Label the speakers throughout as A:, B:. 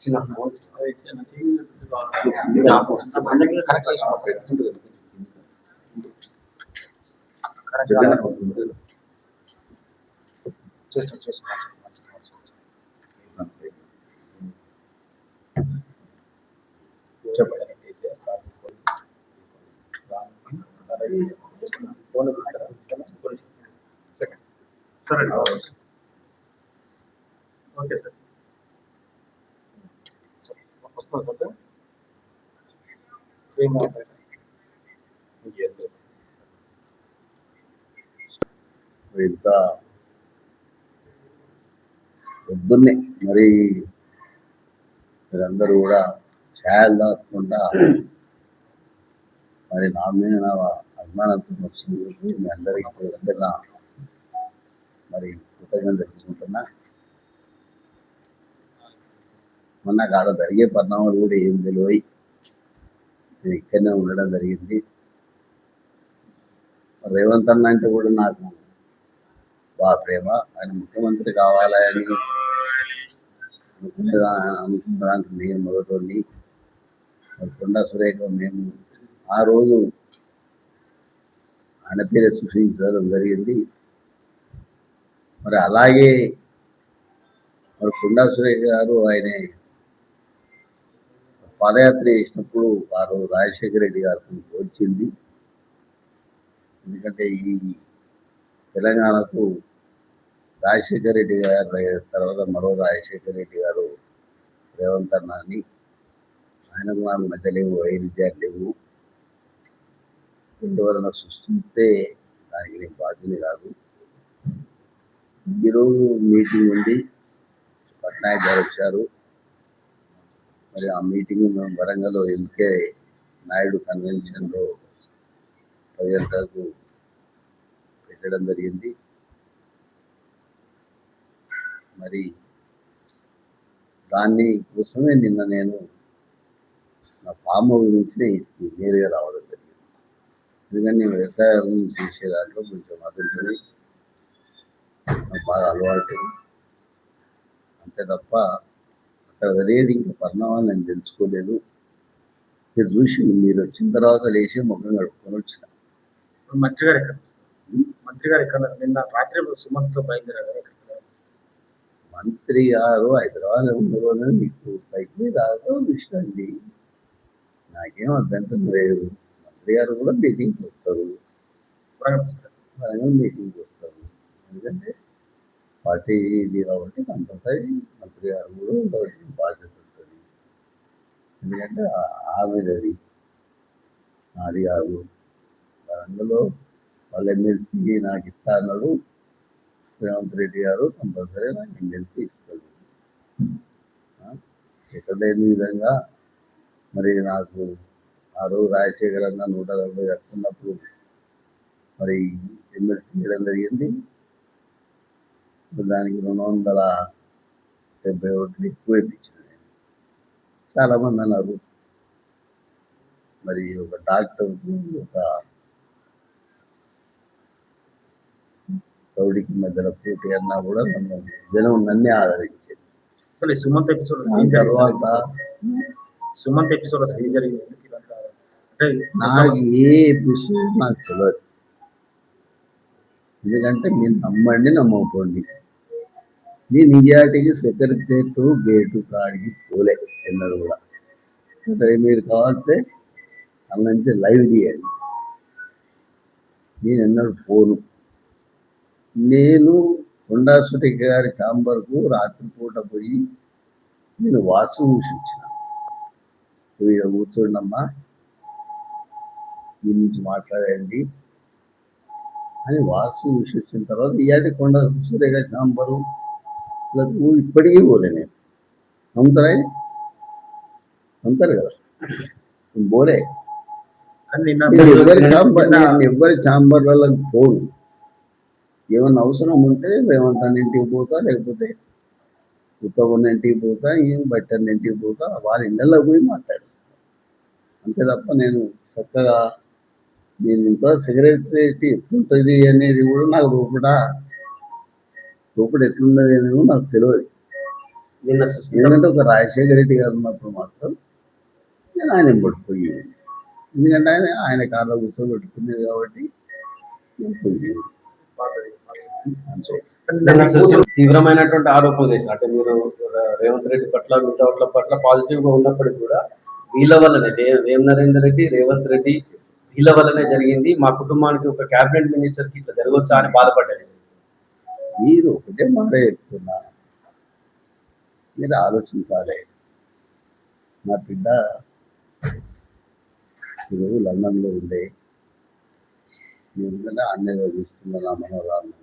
A: చిన్న ఫోన్స్ చేస్తాం చేస్తాం చెప్పండి
B: సరే ఓకే సార్
C: ఇంత పొద్దున్నే మరి మీరందరూ కూడా ఛాయలు దాక్కుండా మరి నా మీద నా అభిమానంతో వచ్చింది మీ అందరికీ పేరున మరి కృతజ్ఞత తెలుసుకుంటున్నా మొన్న కాడ జరిగే పరిణామాలు కూడా ఏం తెలివై? నేను ఇక్కడనే ఉండడం జరిగింది. రేవంత్ అన్న అంటే కూడా నాకు బాగా ప్రేమ. ఆయన ముఖ్యమంత్రి కావాలని అనుకునే అనుకున్న నేను మొదటి కొండా సురేఖ మేము ఆ రోజు ఆయన పేరు సృష్టించడం జరిగింది. మరి అలాగే మరి కొండా సురేఖ గారు ఆయన పాదయాత్ర చేసినప్పుడు వారు రాజశేఖర రెడ్డి గారికి వచ్చింది ఎందుకంటే ఈ తెలంగాణకు రాజశేఖర రెడ్డి గారు తర్వాత మరో రాజశేఖర రెడ్డి గారు రేవంత్ అన్నాని ఆయన ఆయనకు నాకు మధ్య లేవు వైరుధ్యాలు లేవు. ఎందువలన సృష్టిస్తే దానికి నేను బాధ్యత కాదు. ఈరోజు మీటింగ్ ఉంది పట్నాయక్ గారు వచ్చారు. మరి ఆ మీటింగ్ మేము వరంగల్ ఎల్కే నాయుడు కన్వెన్షన్లో ప్రజలకు పెట్టడం జరిగింది. మరి దాన్ని కోసమే నిన్న నేను నా ఫామ్ గురించి నేరుగా రావడం జరిగింది. ఎందుకంటే నేను వ్యవసాయం చేసే దాంట్లో కొంచెం అదుంటుంది నాకు బాగా అలవాటు. అంతే తప్ప అక్కడ ఇంకా పరిణామాలు నేను తెలుసుకోలేదు. మీరు చూసి మీరు వచ్చిన తర్వాత లేచి ముఖం కడుక్కొని వచ్చిన.
B: మంత్రి గారు ఎక్కడ? మంత్రి గారు ఎక్కడ? నిన్న రాత్రి సుమంత్ బయలుదేరారు?
C: మంత్రి గారు హైదరాబాద్ ఉండరు మీకు పైకి రావడం ఇష్టండి నాకేం అభ్యంతరం లేదు. మంత్రి గారు కూడా మీటింగ్కి వస్తారు. మీటింగ్కి వస్తారు. ఎందుకంటే పార్టీ ఇది కాబట్టి కంపల్సరీ మంత్రి గారు కూడా ఉండవలసిన బాధ్యత ఉంటుంది. ఎందుకంటే ఆ- ఆమెదది నాది కాదు. అందులో వాళ్ళ ఎమ్మెల్సీ నాకు ఇస్తా అన్నాడు రేవంత్ రెడ్డి గారు కంపల్సరీ నాకు ఎమ్మెల్సీ ఇస్తాడు. ఎక్కడ లేని విధంగా మరి నాకు ఆ రోజు రాజశేఖర్ అన్న నూట నలభై వస్తున్నప్పుడు మరి ఎమ్మెల్సీ చేయడం జరిగింది. దానికి రెండు వందల డెబ్బై ఓట్లు ఎక్కువ ఇప్పించాను చాలామంది అన్నారు మరి ఒక డాక్టర్ ఒక రౌడీకి మధ్యలో పోటీ అన్నా కూడా నన్ను జనం నన్నే ఆదరించింది
B: అసలు సుమంత్ ఎపిసోడ్
C: తర్వాత
B: సుమంత్ ఎపిసోడ్ అసలు ఏం జరిగింది?
C: నాకు ఏ ఎపిసోడ్ నాకు తెలియదు ఎందుకంటే మీరు నమ్మండి నమ్మకపోండి. నేను నిజాటికి సెక్రటరేట్ గేటు కాడికి పోలే ఎన్నడు కూడా. సరే మీరు కావాలంటే అన్న లైవ్ తీయండి నేను ఎన్నడు పోను. నేను కొండాసుటి గారి చాంబర్కు రాత్రిపూట పోయి నేను వాసు చూసిన. వీడ కూర్చోండమ్మా దీని నుంచి మాట్లాడండి అని వాసు చూసి వచ్చిన తర్వాత ఇయాటి కొండ సురేఖ చాంబరు లకు ఇప్పటికీ పోలే నేను నమ్ముతారా? ఇది? నమ్ముతారు కదా. పోలే ఎవరి చాంబర్ ఎవరి చాంబర్లకు పోను. ఏమన్నా అవసరం ఉంటే రేవంత్ అన్న ఇంటికి పోతా లేకపోతే ఉత్తమన్న ఇంటికి పోతా ఏం బట్టన్న ఇంటికి పోతా వాళ్ళ ఇళ్ళలో పోయి మాట్లాడు. అంతే తప్ప నేను చక్కగా నేను ఇంత సెక్రటరేట్ ఎట్లుంటుంది అనేది కూడా నాకు రూపడ రూపడ ఎట్లున్నది అనేది నాకు తెలియదు ఎందుకంటే ఒక రాజశేఖర రెడ్డి గారు ఉన్నప్పుడు మాత్రం నేను ఆయన పట్టుకుపోయేది ఎందుకంటే ఆయన ఆయన కాళ్ళ కూర్చోబెట్టుకునేది కాబట్టి నేను పోయేది.
B: తీవ్రమైనటువంటి ఆరోపణలు చేశారు. అంటే మీరు రేవంత్ రెడ్డి పట్ల మిగతా పట్ల పాజిటివ్గా ఉన్నప్పటికీ కూడా వీళ్ళ వల్లనే రే- వేం నరేందర్ రెడ్డి రేవంత్ రెడ్డి వీళ్ళ వల్లనే జరిగింది. మా కుటుంబానికి ఒక కేబినెట్ మినిస్టర్కి ఇట్లా జరగవచ్చా అని బాధపడ్డారు.
C: మీరు ఒకటే మాట చెప్తున్నా. మీరు ఆలోచించాలి. నా బిడ్డ ఈరోజు లండన్లో ఉండే. నేను అన్నీ చదివిస్తున్నా నా మనోరాలను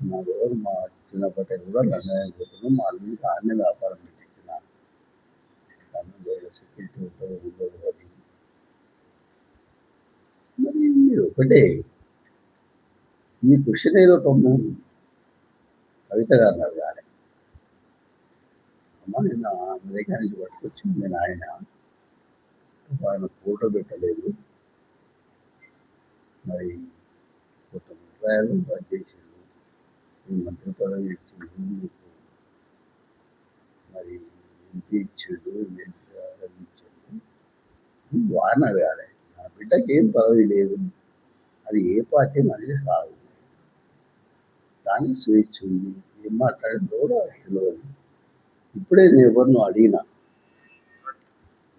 C: నా రోజు మా చిన్నప్పటి కూడా లండన్ మా అల్లుడికి అన్ని వ్యాపారం పెట్టించిన. సెక్యూరిటీ ఉంటుంది ఉండదు మరి మీరు ఒకటే ఈ క్వశ్చన్ ఏదో పాపం కవిత గారు నాకు కానీ అమ్మ నిన్న అమెరికా నుంచి పట్టుకొచ్చింది నేను ఆయన ఆయన ఫోటో పెట్టలేదు. మరి కొత్త రూపాయలు చేసిండు ఈ మంత్రి పదవి ఇచ్చిండు మీకు మరి ఎంపీ ఇచ్చిండు ఎంపీ ఇచ్చిండు. వారిని అడగాలి. నా బిడ్డకి ఏం పదవి లేదు. అది ఏ పార్టీ మనిషి కాదు. కానీ స్వేచ్ఛ ఉంది. ఏం మాట్లాడిందో కూడా తెలియదు. ఇప్పుడే నేను ఎవరినో అడిగినా.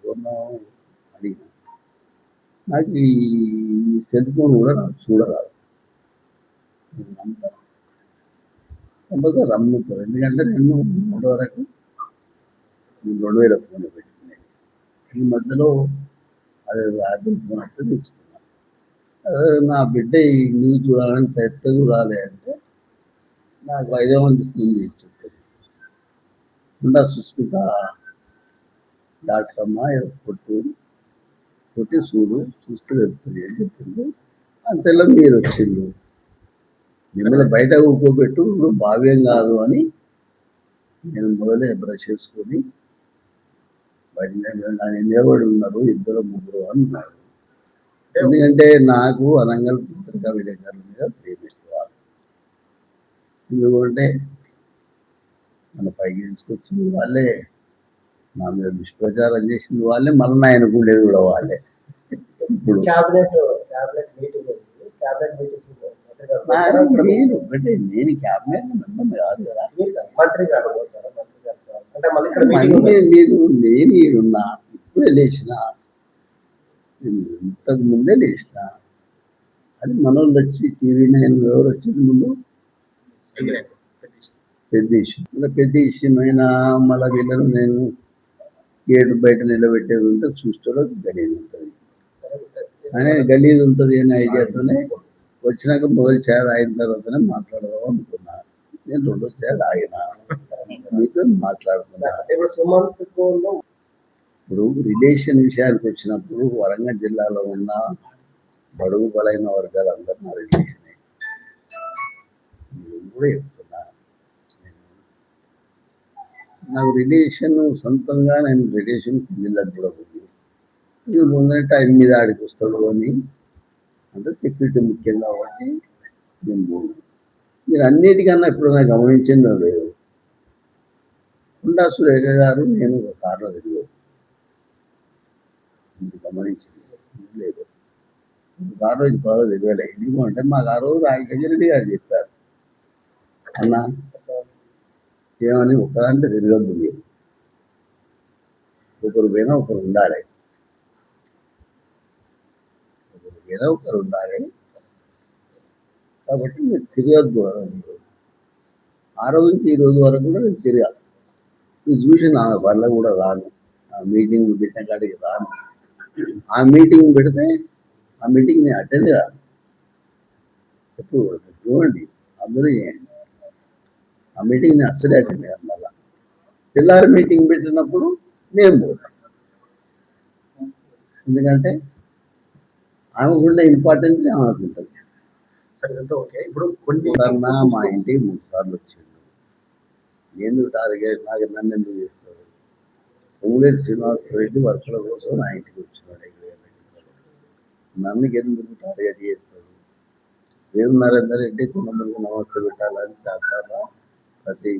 C: ఎవరినో అడిగినా. నాకు ఈ సెల్ ఫోన్ కూడా నాకు చూడరాదు. నేను నమ్ముతాను ఎందుకంటే నేను మూడు వరకు నేను రెండు వేల ఫోన్ పెట్టుకున్నాను. ఈ మధ్యలో అదే యాపిల్ ఫోన్ అంటే తీసుకున్నాను. నా బిడ్డ ఈ న్యూస్ చూడాలంటే ఎట్ట చూడాలి అంటే నాకు ఐదో మంది ఫోన్ చేసి చెప్పారు ఉండా సుస్మిత డాట్ కామ్ కొట్టు కొట్టి చూడు చూస్తే వెళ్తుంది అని చెప్పింది? అంతలో మీరు వచ్చిండు మిమ్మల్ని బయట ఊకోబెట్టు నువ్వు భావ్యం కాదు అని నేను మొదలే బ్రష్ చేసుకొని బయట నేను నిలబడి ఉన్నారు ఇద్దరు ముగ్గురు అని ఉన్నారు ఎందుకంటే నాకు అనంగల్ పత్రికా విలేకరుల మీద ప్రేమ. ఎక్కువ ఎందుకంటే మన పైకి తీసుకొచ్చింది వాళ్ళే నా మీద దుష్ప్రచారం చేసింది వాళ్ళే మళ్ళీ ఆయనకు ఉండేది కూడా వాళ్ళే. ఇప్పుడు
A: cabinet cabinet meeting cabinet meeting
C: నేను ఒకటే నేను క్యాబినెట్ మెంబర్ కాదు
A: మంత్రి గారు. అంటే మళ్ళీ ఇక్కడ
C: మీరు నేను ఈడున్నా ఇప్పుడే లేచిన నేను ఇంతకు ముందే లేచిన అది మనోళ్ళు వచ్చి టీవీ నైన్ ఎవరు వచ్చింది ముందు పెద్ద ఇష్యూ పెద్ద ఇష్యూ అయినా మళ్ళీ వీళ్ళను నేను గేటు బయట నిలబెట్టేది ఉంటే చూసుకోవడం గలీజ్ ఉంటుంది. అనే గలీజ్ ఉంటుంది అనే ఐడియాతోనే వచ్చినాక మొదటి చేర అయిన తర్వాతనే మాట్లాడదాం అనుకున్నా. నేను రెండో చేర ఆగిన. మీతో మాట్లాడుతున్నా
A: ఇప్పుడు
C: రిలేషన్ విషయానికి వచ్చినప్పుడు వరంగల్ జిల్లాలో ఉన్న బడుగు బలైన వర్గాలందరూ నా రిలేషనే. కూడా చెప్తున్నా నాకు రిలేషన్ సొంతంగా నేను రిలేషన్ పిల్లలకు కూడా ఉంది ఇది ముందే టైం మీద ఆడికి వస్తాడు అని. అంటే సెక్యూరిటీ ముఖ్యం కాబట్టి నేను పోను. మీరు అన్నిటికన్నా ఎప్పుడైనా గమనించిందో లేదు. కుండా సురేఖ గారు నేను ఒక కార్లో తిరిగాను. మీరు గమనించింది లేదు. కారులో ఇది పదో తెలియలే. ఎందుకంటే మాకు ఆ రోజు రాయి రెడ్డి గారు చెప్పారు. అన్న ఏమని ఒకదాంటే తిరగద్దు మీరు ఒకరు పైన ఒకరు ఉండాలి. ఒకరు పైన ఒకరు ఉండాలి. కాబట్టి మీరు తిరగద్దు ఆ రోజు నుంచి ఈ రోజు వరకు కూడా నేను తిరగాలి. మీరు చూసి నా వల్ల కూడా రాను. ఆ మీటింగ్ పెట్టిన కాడికి రాను. ఆ మీటింగ్ పెడితే ఆ మీటింగ్ నేను అటెండ్ కాదు ఎప్పుడు చూడండి. అందరూ చేయండి. ఆ మీటింగ్ నేను అస్సలే అటెండ్ కాదు మళ్ళా. పిల్లల మీటింగ్ పెట్టినప్పుడు నేను పోతాను ఎందుకంటే ఆమెకుండే ఇంపార్టెన్స్ ఆమెకు ఉంటుంది.
B: ఓకే. ఇప్పుడు కొన్ని
C: మా ఇంటికి మూడు సార్లు వచ్చిండు. ఎందుకు టార్గెట్ నాకు నన్ను ఎందుకు చేస్తాడు పొంగులేటి శ్రీనివాస రెడ్డి వర్షాల కోసం నా ఇంటికి వచ్చినాడు. నన్ను ఎందుకు టార్గెట్ చేస్తాడు వేరు నరేందర్ రెడ్డి కొంతమందికి నమస్తే పెట్టాలని చాలా ప్రతి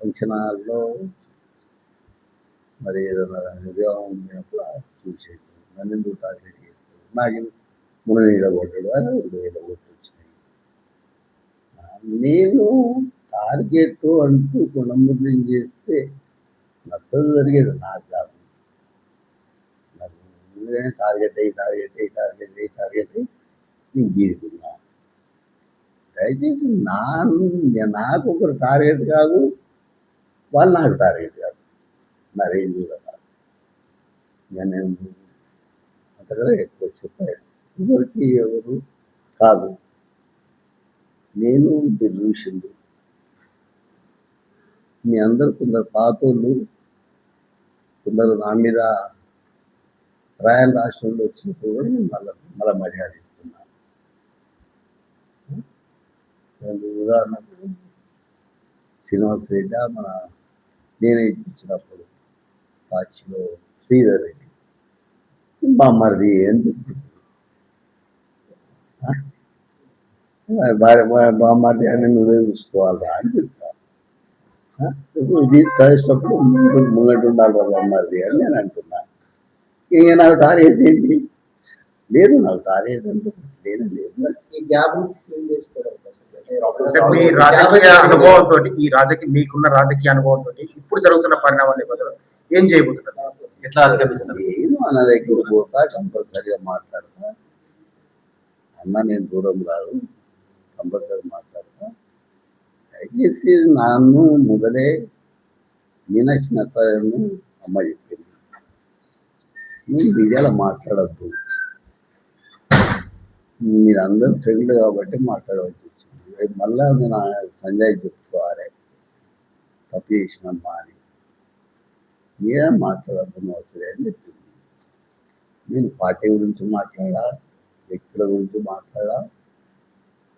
C: ఫంక్షన్ హాల్లో మరి ఏదైనా వివాహం ఉన్నప్పుడు చూసేది నన్ను ఎందుకు టార్గెట్ చేస్తాడు నాకు మూడు వేల కొట్టడు అని రెండు వేల కొట్టు వచ్చినాయి. నేను టార్గెట్ అంటూ గుణముద్రం చేస్తే నష్టం జరిగేది నాకు కాదు. నాకు టార్గెట్ అయ్యి టార్గెట్ అయ్యి టార్గెట్ అయ్యి టార్గెట్ అయ్యి నేను గీరుకున్నాను దయచేసి నా నాకు ఒకరు టార్గెట్ కాదు. వాళ్ళు నాకు టార్గెట్ కాదు. నా రేంజ్ కూడా కాదు నేను అంతగా ఎక్కువ చెప్పాను ఎవరికి ఎవరు? కాదు. నేను డిల్యూషన్లు మీ అందరు కొందరు పాతోళ్ళు కొందరు నా మీద రాయల్ రాష్ట్రంలో వచ్చినప్పుడు కూడా నేను మళ్ళీ మళ్ళీ మర్యాద ఇస్తున్నాను నేను ఉదాహరణకు శ్రీనివాస్ రెడ్డి మన నేనే ఇప్పించినప్పుడు సాక్షిలో శ్రీధర్ రెడ్డి. మా మరిది అని చెప్పింది భార్య బామ్మది అని నువ్వే చూసుకోవాలా అని చెప్తా ఇది చదివేటప్పుడు ముందు- ముంగట ఉండాలి రా బామ్మది అని నేను అంటున్నా. ఇక నాకు టార్గెట్ ఏంటి? లేదు నాకు టార్గెట్ అంటే లేదు లేదు.
A: ఈ గ్యాప్
D: నుంచి మీ రాజకీయ అనుభవంతో ఈ రాజకీయ మీకున్న రాజకీయ అనుభవంతో ఇప్పుడు జరుగుతున్న పరిణామాల నేపథ్యంలో ఏం చేయబోతున్నారు?
B: ఎట్లా అధిగమిస్తారు?
C: నేను అన్న దగ్గర పోతా కంపల్సరిగా మాట్లాడతా. అన్న నేను దూరం కాదు. కంపల్సరీ మాట్లాడతా. దయచేసి నన్ను మొదలే మీనాక్షి నత్తను అమ్మ చెప్పింది. నువ్వు మీడియాలో మాట్లాడద్దు. మీరందరూ ఫ్రెండ్ కాబట్టి మాట్లాడవలసి వచ్చింది. రేపు మళ్ళీ నేను సంజయ్ చెప్పుకోవాలి. తప్పు చేసినమ్మా అని ఏం మాట్లాడద్దు అవసరం అని చెప్పింది. నేను పార్టీ గురించి మాట్లాడా? వ్యక్తుల గురించి మాట్లాడా?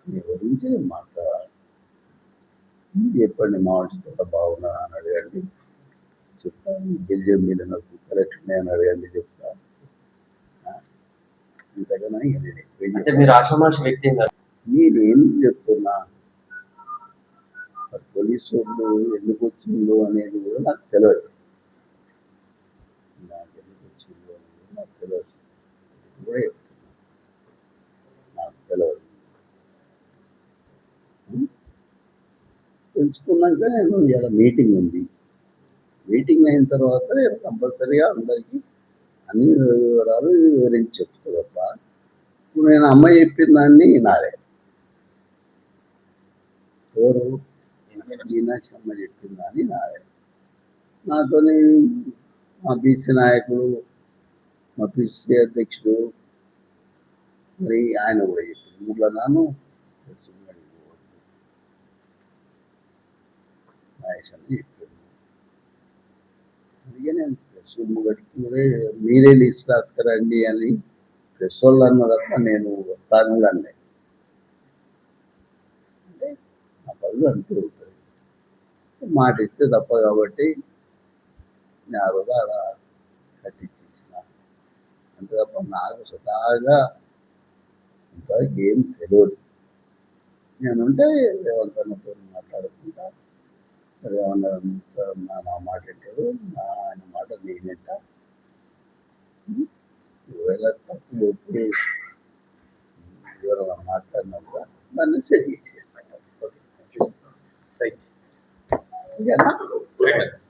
C: మీ గురించి నేను మాట్లాడా? మీరు చెప్పండి మా వంటి కూడా బాగున్నా అని అడగండి. చెప్తాను బెల్జియం మీద నాకు కరెక్ట్ ఉన్నాయని అడగండి చెప్తాను ఇంతకన్నా నేను
B: అంటే మీరు ఆషామాషి వ్యక్తి
C: నేను ఏం చెప్తున్నా పోలీసు వాళ్ళు ఎందుకు వచ్చిందో అనేది నాకు తెలియదు నాకు ఎందుకు వచ్చిందో అనేది నాకు తెలియదు కూడా చెప్తున్నా. నాకు తెలియదు తెలుసుకున్నాక నేను ఇలా మీటింగ్ ఉంది. మీటింగ్ అయిన తర్వాత నేను కంపల్సరీగా అందరికీ అన్ని వివరాలు వివరించి చెప్తా ఇప్పుడు నేను అమ్మ చెప్పిన దాన్ని నాదే. ఎవరు? మీనాక్షి అమ్మ చెప్పిన దాన్ని నాదే నాతోని మా బీసీ నాయకుడు మా పిసి అధ్యక్షుడు మరి ఆయన కూడా చెప్పింది. ఊళ్ళో నాను మహేష్ అని చెప్పింది. అందుకే నేను ప్రెస్ ముగటికి కూడా మీరే లిస్ట్ రాసుకురండి అని ప్రెస్ వాళ్ళు అన్న తప్ప నేను వస్తాను కూడా అనలే అంటే వాళ్ళు అంటూ మాట ఇస్తే తప్ప కాబట్టి నేను ఆ రోజు అలా కట్టించేసిన. అంతే తప్ప నాకు సదాగా ఇంకా ఏం తెలియదు నేనుంటే రేవంత్ మాట్లాడుకుంటా రేవన్న నా నా మాట వింటాడు నా ఆయన మాట నేనంట ఒకవేళ తప్పు ఒప్పి ఎవరైనా మాట్లాడినప్పుడు దాన్ని సెట్ చేసేస్తాను
B: Thank.
C: Yeah.